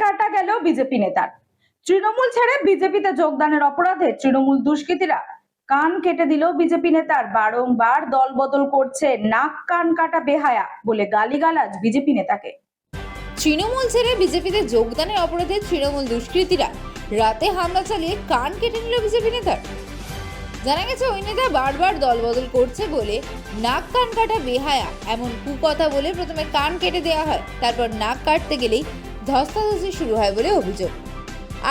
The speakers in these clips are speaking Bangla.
কাটা গেল বিজেপি নেতার। তৃণমূল ছেড়ে বিজেপিতে যোগদানের অপরাধে তৃণমূল দুষ্কৃতীরা কান কেটে দিল বিজেপি নেতার। বারংবার দল বদল করছে, নাক কান কাটা বেহায়া বলে গালিগালাজ বিজেপি নেতাকে। তৃণমূল ছেড়ে বিজেপিতে যোগদানের অপরাধে তৃণমূল দুষ্কৃতীরা রাতে হামলা চালিয়ে কান কেটে নিল বিজেপি নেতার। জানা গেছে, ওই নেতা বারবার দলবদল করছে বলে নাক কান কাটা বেহায়া এমন কুকথা বলে প্রথমে কান কেটে দেওয়া হয়, তারপর নাক কাটতে গেলেই ধস্তাধস্তি শুরু হয় বলে অভিযোগ।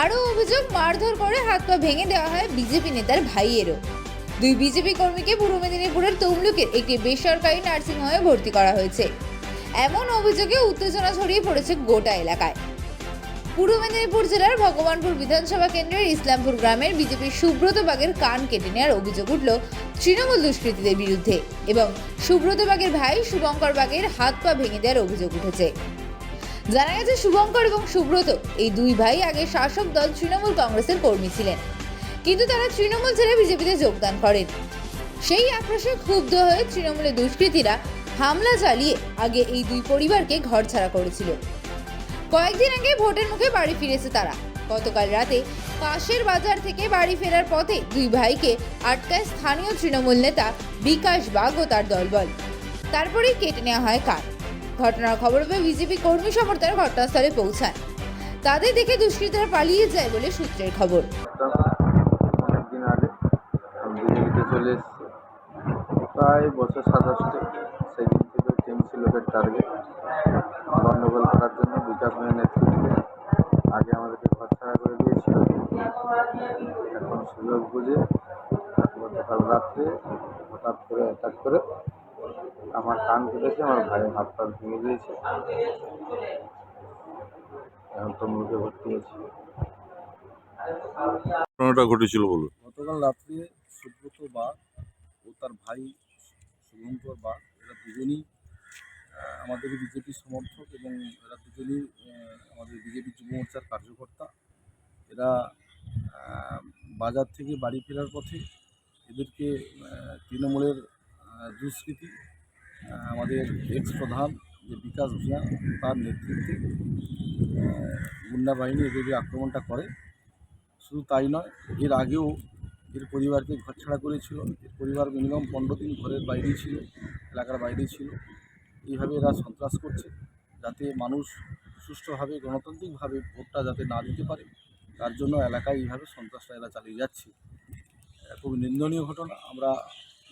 আরও অভিযোগ, মারধর করে হাত পা ভেঙে দেওয়া হয় বিজেপি নেতার ভাইয়েরও। দুই বিজেপি কর্মীকে পূর্ব মেদিনীপুরের তমলুকের একটি বেসরকারি নার্সিংহোমে ভর্তি করা হয়েছে। এমন অভিযোগে উত্তেজনা ছড়িয়ে পড়েছে গোটা এলাকায়। পূর্ব মেদিনীপুর জেলার ভগবানপুর বিধানসভা কেন্দ্রের ইসলামপুর গ্রামের বিজেপির সুব্রত বাগের কান কেটে নেওয়ার অভিযোগ উঠল তৃণমূল দুষ্কৃতীদের বিরুদ্ধে এবং সুব্রত বাগের ভাই শুভঙ্কর বাগের হাত পা ভেঙে দেওয়ার অভিযোগ উঠেছে। জানা গেছে শুভঙ্কর এবং সুব্রত এই দুই ভাই আগে শাসক দল তৃণমূল কংগ্রেসের কর্মী ছিলেন। কিন্তু তারা তৃণমূল ছেড়ে বিজেপিতে যোগদান করেন। সেই আক্রোশে ক্ষুব্ধ হয়ে তৃণমূলের দুষ্কৃতীরা হামলা চালিয়ে আগে এই দুই পরিবারকে ঘরছাড়া করেছিল। কয়েকদিন আগে ভোটের মুখে বাড়ি ফিরেছে তারা। গতকাল রাতে পাশের বাজার থেকে বাড়ি ফেরার পথে দুই ভাইকে আটকায় স্থানীয় তৃণমূল নেতা বিকাশ বাগ ও তার দলবল। তারপরেই কেটে নেওয়া হয় কান ঘটনার খবর পেয়ে বিজেপি কর্মী সমর্থকরা ঘটনাস্থলে পৌঁছায়। তাদের দেখে দুষ্কৃতীরা পালিয়ে যায় বলে সূত্রের খবর। অনেকদিন আগে বিজেপিতে চলে এসেছি। প্রায় বছর সাতাশটি, সেদিন থেকে টিএমসি লোকের টার্গেট গণ্ডগোল করার জন্য বিকাশ ভাইয়ের নেতৃত্বে আগে আমাদেরকে ঘরছাড়া করে দিয়েছিল। এখন সুযোগ বুঝে গতকাল রাত্রে হঠাৎ করে অ্যাটাক করে আমার কান কেটেছে আমার ভাইয়ের হাত পা ভেঙে দিয়েছে। এখন তমলুকে ভর্তি আছি। ঘটনাটা ঘটেছিল বলুন। গতকাল রাত্রে সুব্রত বাগ ও তার ভাই শুভঙ্কর বাগ এরা দুজনই আমাদের বিজেপি সমর্থক এবং এরা দুজনই আমাদের বিজেপি যুব মোর্চার কার্যকর্তা। এরা বাজার থেকে বাড়ি ফেরার পথে এদেরকে তৃণমূলের দুষ্কৃতী আমাদের এক্স প্রধান যে বিকাশ ভূঁয়া তার নেতৃত্বে গুন্ডা বাহিনী এদের আক্রমণটা করে, শুধু তাই নয়, এর আগেও এর পরিবারকে ঘরছাড়া করেছিল। এর পরিবার মিনিমাম পনেরো দিন ঘরের বাইরেই ছিল, এলাকার বাইরেই ছিল। এইভাবে এরা সন্ত্রাস করছে, যাতে মানুষ সুষ্ঠুভাবে, গণতান্ত্রিকভাবে ভোটটা যাতে না দিতে পারে, তার জন্য এলাকায় এইভাবে সন্ত্রাসটা এরা চালিয়ে যাচ্ছে। খুব নিন্দনীয় ঘটনা। আমরা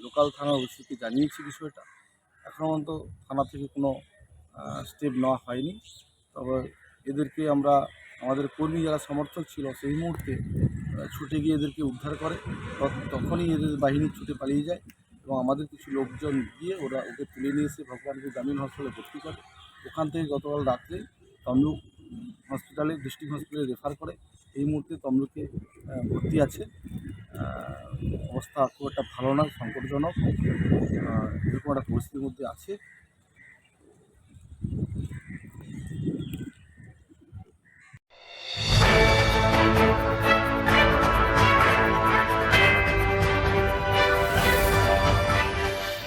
লোকাল থানার ওসিকে জানিয়েছি বিষয়টা। পর্যন্ত থানা থেকে কোনো স্টেপ নেওয়া হয়নি। তবে এদেরকে আমরা, আমাদের কর্মী যারা সমর্থক ছিল সেই মুহূর্তে ছুটে গিয়ে এদেরকে উদ্ধার করে। তখ- তখনই এদের বাহিনী ছুটে পালিয়ে যায় এবং আমাদের কিছু লোকজন গিয়ে ওরা ওকে তুলে নিয়ে এসে ভগবানপুর গ্রামীণ হসপিটালে ভর্তি করে। ওখান থেকে গতকাল রাত্রে তমলুক হসপিটালে ডিস্ট্রিক্ট হসপিটালে রেফার করে। এই মুহূর্তে তমলুকে ভর্তি আছে। অবস্থা খুব একটা ভালো না সংকটজনক। এরকম একটা পরিস্থিতির মধ্যে আছে।